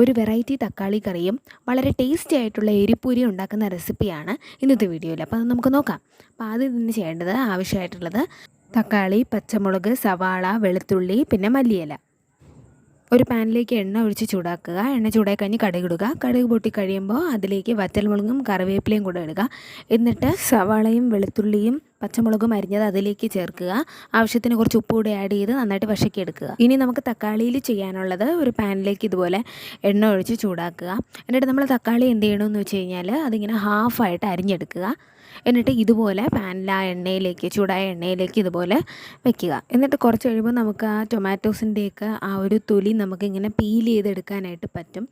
ഒരു വെറൈറ്റി തക്കാളി കറിയും വളരെ ടേസ്റ്റി ആയിട്ടുള്ള എരിപ്പൂരി ഉണ്ടാക്കുന്ന റെസിപ്പിയാണ് ഇന്നത്തെ വീഡിയോയിൽ അപ്പോൾ അത് നമുക്ക് നോക്കാം. അപ്പോൾ ആദ്യം ഇതിന് ചെയ്യേണ്ടത് ആവശ്യമായിട്ടുള്ളത് തക്കാളി പച്ചമുളക് സവാള വെളുത്തുള്ളി പിന്നെ മല്ലിയില. ഒരു പാനിലേക്ക് എണ്ണ ഒഴിച്ച് ചൂടാക്കുക. എണ്ണ ചൂടായി കഴിഞ്ഞ് കടുക് ഇടുക. കടുക് പൊട്ടി കഴിയുമ്പോൾ അതിലേക്ക് വറ്റൽമുളകും കറിവേപ്പിലയും കൂടെ ഇടുക. എന്നിട്ട് സവാളയും വെളുത്തുള്ളിയും പച്ചമുളകും അരിഞ്ഞത് അതിലേക്ക് ചേർക്കുക. ആവശ്യത്തിന് കുറച്ച് ഉപ്പ് കൂടി ആഡ് ചെയ്ത് നന്നായിട്ട് വശക്കിയെടുക്കുക. ഇനി നമുക്ക് തക്കാളിയിൽ ചെയ്യാനുള്ളത് ഒരു പാനിലേക്ക് ഇതുപോലെ എണ്ണ ഒഴിച്ച് ചൂടാക്കുക. എന്നിട്ട് നമ്മൾ തക്കാളി എന്ത് ചെയ്യണമെന്ന് വെച്ച് കഴിഞ്ഞാൽ അതിങ്ങനെ ഹാഫായിട്ട് അരിഞ്ഞെടുക്കുക. എന്നിട്ട് ഇതുപോലെ പാനിൽ ആ എണ്ണയിലേക്ക് ചൂടായ എണ്ണയിലേക്ക് ഇതുപോലെ വെക്കുക. എന്നിട്ട് കുറച്ച് കഴിയുമ്പോൾ നമുക്ക് ആ ടൊമാറ്റോസിന്റെയൊക്കെ ആ ഒരു തൊലി നമുക്കിങ്ങനെ പീൽ ചെയ്തെടുക്കാനായിട്ട് പറ്റും.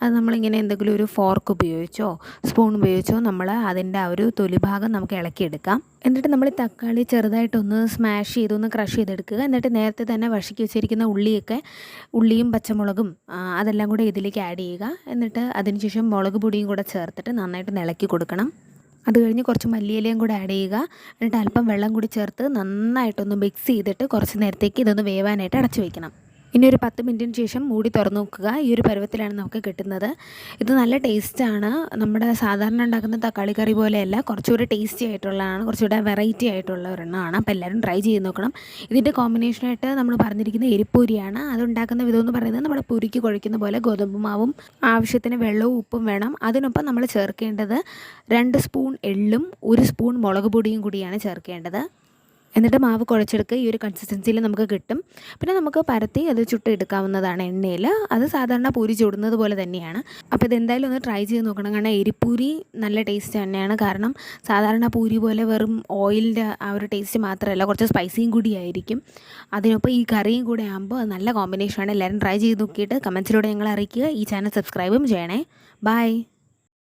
അത് നമ്മളിങ്ങനെ എന്തെങ്കിലും ഒരു ഫോർക്ക് ഉപയോഗിച്ചോ സ്പൂൺ ഉപയോഗിച്ചോ നമ്മൾ അതിന്റെ ആ ഒരു തൊലി ഭാഗം നമുക്ക് ഇളക്കിയെടുക്കാം. എന്നിട്ട് നമ്മൾ തക്കാളി ചെറുതായിട്ടൊന്ന് സ്മാഷ് ചെയ്തൊന്ന് ക്രഷ് ചെയ്തെടുക്കുക. എന്നിട്ട് നേരത്തെ തന്നെ വശക്കി വെച്ചിരിക്കുന്ന ഉള്ളിയൊക്കെ ഉള്ളിയും പച്ചമുളകും അതെല്ലാം കൂടെ ഇതിലേക്ക് ആഡ് ചെയ്യുക. എന്നിട്ട് അതിനുശേഷം മുളക് പൊടിയും കൂടെ ചേർത്തിട്ട് നന്നായിട്ട് ഇളക്കി കൊടുക്കണം. അത് കഴിഞ്ഞ് കുറച്ച് മല്ലിയിലയും കൂടെ ആഡ് ചെയ്യുക. എന്നിട്ട് അല്പം വെള്ളം കൂടി ചേർത്ത് നന്നായിട്ടൊന്ന് മിക്സ് ചെയ്തിട്ട് കുറച്ച് നേരത്തേക്ക് ഇതൊന്ന് വേവാനായിട്ട് അടച്ചു വയ്ക്കണം ഇനി ഒരു പത്ത് മിനിറ്റിന് ശേഷം മൂടി തുറന്നു നോക്കുക. ഈ ഒരു പരുവത്തിലാണ് നമുക്ക് കിട്ടുന്നത്. ഇത് നല്ല ടേസ്റ്റാണ് നമ്മുടെ സാധാരണ ഉണ്ടാക്കുന്ന തക്കാളി കറി പോലെയല്ല. കുറച്ചുകൂടി ടേസ്റ്റി ആയിട്ടുള്ളതാണ്. കുറച്ചുകൂടെ വെറൈറ്റി ആയിട്ടുള്ള ഒരെണ്ണമാണ്. അപ്പോൾ എല്ലാവരും ട്രൈ ചെയ്ത് നോക്കണം. ഇതിന്റെ കോമ്പിനേഷനായിട്ട് നമ്മൾ പറഞ്ഞിരിക്കുന്ന എരിപ്പൂരിയാണ്. അതുണ്ടാക്കുന്ന വിധം എന്ന് പറയുന്നത് നമ്മുടെ പുരിക്ക് കുഴയ്ക്കുന്ന പോലെ ഗോതമ്പ് മാവും ആവശ്യത്തിന് വെള്ളവും ഉപ്പും വേണം. അതിനൊപ്പം നമ്മൾ ചേർക്കേണ്ടത് രണ്ട് സ്പൂൺ എള്ളും ഒരു സ്പൂൺ മുളക് പൊടിയും കൂടിയാണ് ചേർക്കേണ്ടത്. എന്നിട്ട് മാവ് കുഴച്ചെടുക്കുക. ഈ ഒരു കൺസിസ്റ്റൻസിയിൽ നമുക്ക് കിട്ടും. പിന്നെ നമുക്ക് പരത്തി അത് ചുട്ടെടുക്കാവുന്നതാണ് എണ്ണയിൽ അത് സാധാരണ പൂരി ചുടുന്നത് പോലെ തന്നെയാണ്. അപ്പോൾ ഇതെന്തായാലും ഒന്ന് ട്രൈ ചെയ്ത് നോക്കണം. കാരണം എരിപ്പൂരി നല്ല ടേസ്റ്റ് തന്നെയാണ്. കാരണം സാധാരണ പൂരി പോലെ വെറും ഓയിലിന്റെ ആ ഒരു ടേസ്റ്റ് മാത്രമല്ല. കുറച്ച് സ്പൈസിയും കൂടി ആയിരിക്കും. അതിനൊപ്പം ഈ കറിയും കൂടെ ആകുമ്പോൾ നല്ല കോമ്പിനേഷനാണ് എല്ലാവരും ട്രൈ ചെയ്ത് നോക്കിയിട്ട് കമൻസിലൂടെ ഞങ്ങൾ അറിയിക്കുക. ഈ ചാനൽ സബ്സ്ക്രൈബും ചെയ്യണേ. ബൈ